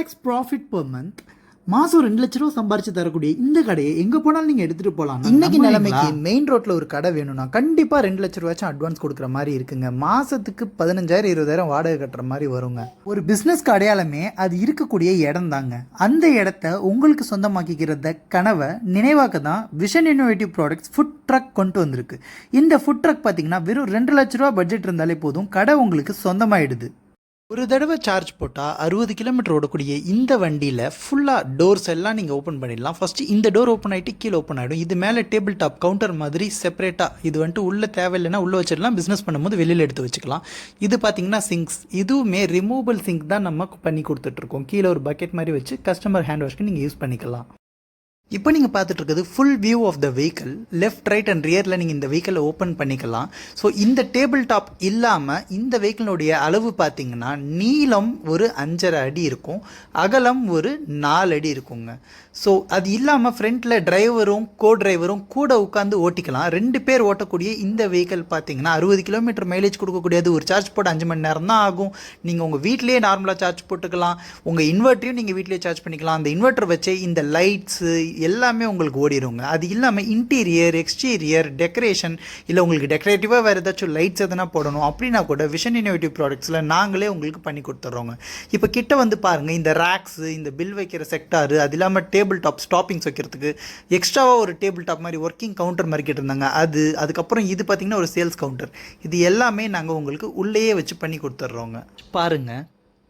Lakhs profit per month மாதம் ரெண்டு லட்ச ரூபா சம்பாரிச்சு தரக்கூடிய இந்த கடையை எங்கே போனாலும் நீங்கள் எடுத்துகிட்டு போகலாம் இன்னைக்கு நிலைமைக்கு மெயின் ரோட்ல ஒரு கடை வேணும்னா கண்டிப்பா ரெண்டு லட்ச ரூபாச்சும் அட்வான்ஸ் கொடுக்குற மாதிரி இருக்குங்க. மாசத்துக்கு பதினஞ்சாயிரம் இருபதாயிரம் வாடகை கட்டுற மாதிரி வருங்க. ஒரு பிஸ்னஸ்க்கு அடையாளமே அது இருக்கக்கூடிய இடம் தாங்க அந்த இடத்த உங்களுக்கு சொந்தமாக்கிக்கிறத கனவை நினைவாக்க தான் vision innovative products food truck கொண்டு வந்திருக்கு. இந்த ஃபுட் ட்ரக் பார்த்தீங்கன்னா வெறும் ரெண்டு லட்ச ரூபா பட்ஜெட் இருந்தாலே போதும் கடை உங்களுக்கு சொந்தமாயிடுது. ஒரு தடவை சார்ஜ் போட்டால் அறுபது கிலோமீட்டர் ஓடக்கூடிய இந்த வண்டியில் ஃபுல்லாக டோர்ஸ் எல்லாம் நீங்கள் ஓப்பன் பண்ணிடலாம். ஃபஸ்ட்டு இந்த டோர் ஓப்பன் ஆகிட்டு கீழே ஓப்பன் ஆகிடும் இது மேலே டேபிள் டாப் கவுண்டர் மாதிரி செப்பரேட்டாக இது வந்துட்டு உள்ளே தேவையில்லைனா உள்ளே வச்சிடலாம். பிஸ்னஸ் பண்ணும்போது வெளியில் எடுத்து வச்சுக்கலாம். இது பார்த்தீங்கன்னா சிங்க்ஸ் இதுவுமே ரிமூவபிள் சிங்க் தான் நம்ம பண்ணி கொடுத்துட்ருக்கோம் கீழே ஒரு பக்கெட் மாதிரி வச்சு கஸ்டமர் ஹேண்ட் வாஷ்க்கு நீங்கள் யூஸ் பண்ணிக்கலாம். இப்போ நீங்கள் பார்த்துட்டு full view of the vehicle left right and ரியரில் நீங்கள் இந்த வெஹிக்கிளை ஓப்பன் பண்ணிக்கலாம். ஸோ இந்த டேபிள் டாப் இல்லாமல் இந்த வெஹிக்கிளுடைய அளவு பார்த்தீங்கன்னா நீளம் ஒரு அஞ்சரை அடி இருக்கும். அகலம் ஒரு நாலு அடி இருக்குங்க. ஸோ அது இல்லாமல் ஃப்ரண்ட்டில் டிரைவரும் கோ டிரைவரும் கூட உட்காந்து ஓட்டிக்கலாம். ரெண்டு பேர் ஓட்டக்கூடிய இந்த வெஹிக்கிள் பார்த்தீங்கன்னா அறுபது கிலோமீட்டர் மைலேஜ் கொடுக்கக்கூடியது. ஒரு சார்ஜ் போட்டு அஞ்சு மணி நேரம் தான் ஆகும். நீங்கள் உங்கள் வீட்லேயே நார்மலாக சார்ஜ் போட்டுக்கலாம். உங்கள் இன்வெர்ட்டரையும் நீங்கள் வீட்லேயே சார்ஜ் பண்ணிக்கலாம். அந்த இன்வெர்ட்டர் வச்சே இந்த லைட்ஸு எல்லாமே உங்களுக்கு ஓடிடுங்க அது இல்லாமல் இன்டீரியர் எக்ஸ்டீரியர் டெக்கரேஷன் இல்லை உங்களுக்கு டெக்கரேட்டிவாக வேறு ஏதாச்சும் லைட்ஸ் எதனா போடணும் அப்படின்னா கூட விஷன் இன்னோவேட்டிவ் ப்ராடக்ட்ஸில் நாங்களே உங்களுக்கு பண்ணி கொடுத்துட்றோங்க இப்போ கிட்ட வந்து பாருங்கள் இந்த ரேக்ஸு இந்த பில் வைக்கிற செக்டாரு அது இல்லாமல் டேபிள் டாப் ஸ்டாப்பிங்ஸ் வைக்கிறதுக்கு எக்ஸ்ட்ராவாக ஒரு டேபிள் டாப் மாதிரி ஒர்க்கிங் கவுண்டர் மாதிரி கேட்டிருந்தாங்க. அது அதுக்கப்புறம் இது பார்த்திங்கன்னா ஒரு சேல்ஸ் கவுண்டர் இது எல்லாமே நாங்கள் உங்களுக்கு உள்ளேயே வச்சு பண்ணி கொடுத்துட்றோங்க பாருங்கள்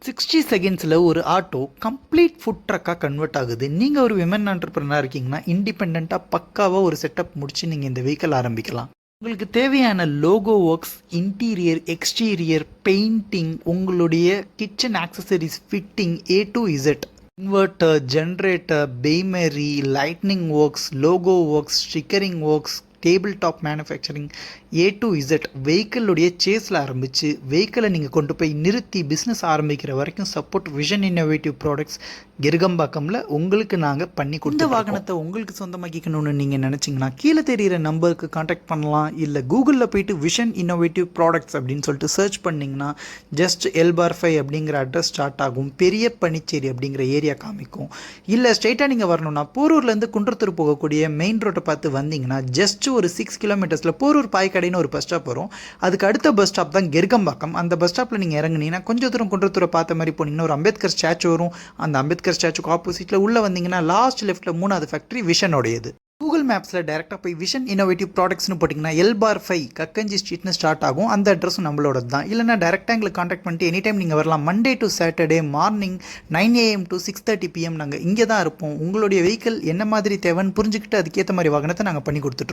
சிக்ஸ்டி செகண்ட்ஸில் ஒரு ஆட்டோ கம்ப்ளீட் ஃபுட் ட்ரக்காக கன்வெர்ட் ஆகுது. நீங்கள் ஒரு விமன் ஆண்டர்பிரினராக இருக்கீங்கன்னா இண்டிபெண்ட்டாக பக்காவாக ஒரு செட்டப் முடிச்சு நீங்கள் இந்த வெஹிக்கல் ஆரம்பிக்கலாம். உங்களுக்கு தேவையான logo works interior exterior painting உங்களுடைய kitchen accessories fitting A to Z inverter generator பெய்மரி lightning works logo works stickering works table top manufacturing A to Z வெஹிக்கிளுடைய சேஸில் ஆரம்பித்து வெஹிக்கிளை நீங்கள் கொண்டு போய் நிறுத்தி பிஸ்னஸ் ஆரம்பிக்கிற வரைக்கும் சப்போர்ட் விஷன் இன்னோவேட்டிவ் ப்ராடக்ட்ஸ் கிருகம்பாக்கமில் உங்களுக்கு நாங்கள் பண்ணி கொடுத்த வாகனத்தை உங்களுக்கு சொந்தமாக்கிக்கணும்னு நீங்கள் நினச்சிங்கன்னா கீழே தெரியிற நம்பருக்கு காண்டாக்ட் பண்ணலாம் இல்லை கூகுளில் போயிட்டு விஷன் இன்னோவேட்டிவ் ப்ராடக்ட்ஸ் அப்படின்னு சொல்லிட்டு சர்ச் பண்ணிங்கன்னா ஜஸ்ட் எல்பார் ஃபைவ் அப்படிங்கிற அட்ரஸ் ஸ்டார்ட் ஆகும் பெரிய பனிச்சேரி அப்படிங்கிற ஏரியா காமிக்கும். இல்லை ஸ்ட்ரெயிட்டாக நீங்கள் வரணும்னா போரூர்லேருந்து குன்றத்தூர் போகக்கூடிய மெயின் ரோட்டை பார்த்து வந்தீங்கன்னா ஜஸ்ட் ஒரு சிக்ஸ் கிலோமீட்டர்ஸில் போரூர் பாய்க்கடைன்னு ஒரு பஸ் ஸ்டாப் வரும். அதுக்கு அடுத்த பஸ் ஸ்டாப் தான் கெர்கம்பாக்கம். அந்த பஸ் ஸ்டாப்பில் நீங்கள் இறங்குனீங்கன்னா கொஞ்சம் தூரம் குன்றத்தூரை பார்த்த மாதிரி போனீங்கன்னா ஒரு அம்பேத்கர் ஸ்டாச்சு வரும். அந்த அம்பேத்கர் ஸ்டாச்சுக்கு ஆப்போசிட்டில் உள்ளே வந்தீங்கன்னா லாஸ்ட் லெஃப்ட்டில் மூணாவது ஃபேக்ட்ரி விஷனோடையது. கூகுள் மேப்ஸில் டேரெக்டாக போய் விஷன் இன்னோவேட்டிவ் ப்ராடக்ட்ஸ்னு போட்டிங்கன்னா எல் பார் ஃபைவ் கக்கஞ்சி ஸ்ட்ரீட்னு ஸ்டார்ட் ஆகும். அந்த அட்ரஸும் நம்மளோட தான். இல்லைனா டேரெக்டாக எங்களுக்கு காண்டாக்ட் பண்ணிட்டு எனி டைம் நீங்கள் வரலாம் Monday to Saturday morning nine AM to six thirty PM நாங்கள் இங்கே தான் இருப்போம். உங்களுடைய வெஹிக்கிள் என்ன மாதிரி தேவைன்னு புரிஞ்சுக்கிட்டு அதுக்கேற்ற மாதிரி வாகனத்தை நாங்கள் பண்ணி கொடுத்துட்ருக்கோம்